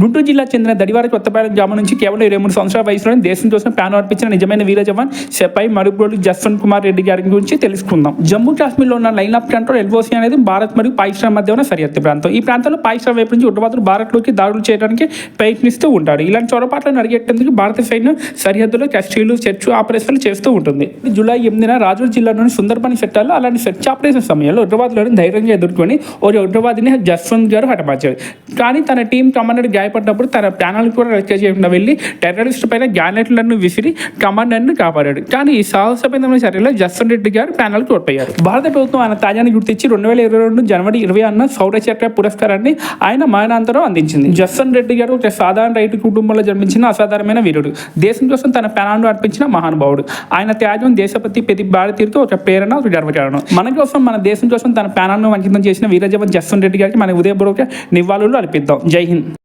గుంటూరు జిల్లా చెందిన దడివారి కొత్తపాలెం గ్రామం నుంచి కేవలం ఇరవై మూడు సంవత్సరాల వయసులోనే దేశం కోసం ప్రాణం అర్పించిన నిజమైన వీర జవాన్ సెపై మరుగుడు జస్వంత్ కుమార్ రెడ్డి గారి గురించి తెలుసుకుందాం. జమ్మూ కాశ్మీర్లో ఉన్న లైన్ ఆఫ్ కంట్రోల్ ఎల్ఓసీ అనేది భారత్ మరియు పాకిస్తాన్ మధ్య ఉన్న సరిహద్దు ప్రాంతం. ఈ ప్రాంతంలో పాకిస్తాన్ వైపు నుంచి ఉగ్రవాదులు భారత్లోకి దాడులు చేయడానికి ప్రయత్నిస్తూ ఉంటారు. ఇలాంటి చొరపాట్లను అడిగేటందుకు భారత సైన్యం సరిహద్దులో కస్టీలు చర్చ్ ఆపరేషన్లు చేస్తూ ఉంటుంది. జూలై ఎనిమిదిన రాజూర్ జిల్లాలోని సుందర్బని సెట్టాల్లో అలాంటి సెర్చ్ ఆపరేషన్ సమయంలో ఉగ్రవాదులను ధైర్యంగా ఎదుర్కొని ఓ ఉగ్రవాదిని జస్వంత్ గారు హతమార్చారు కానీ తన టీం కమాండర్ గాయపడినప్పుడు తన ప్రాణాలను కూడా రక్షణ చేయకుండా వెళ్ళి టెర్రరిస్ట్ పైన గ్యానెట్లను విసిరి కమాండర్ని కాపాడాడు. కానీ ఈ సాహసమైన చర్యలో జస్వంత్ రెడ్డి గారు ప్రాణాలు కోల్పోయారు భారత ప్రభుత్వం ఆయన తాజాన్ని గుర్తించి రెండు వేల ఇరవై రెండు జనవరి ఇరవై అన్న సౌరచక్ర పురస్కారాన్ని ఆయన మరణాంతరం అందించింది. జస్వంత్ రెడ్డి గారు ఒక సాధారణ రైతు కుటుంబంలో జన్మించిన అసాధారణమైన వీరుడు. దేశం కోసం తన ప్రాణాలను అర్పించిన మహానుభావుడు. ఆయన త్యాగం దేశపతి ప్రతి భారతీయుడితో ఒక ప్రేరణ ఒక గర్వకారణం. మన కోసం మన దేశం కోసం తన ప్రాణాలను అంకితం చేసిన వీర జవాన్ జస్వంత్ రెడ్డి గారికి మన ఉదయపూర్వక నివాళులు అర్పిద్దాం. జై హింద్.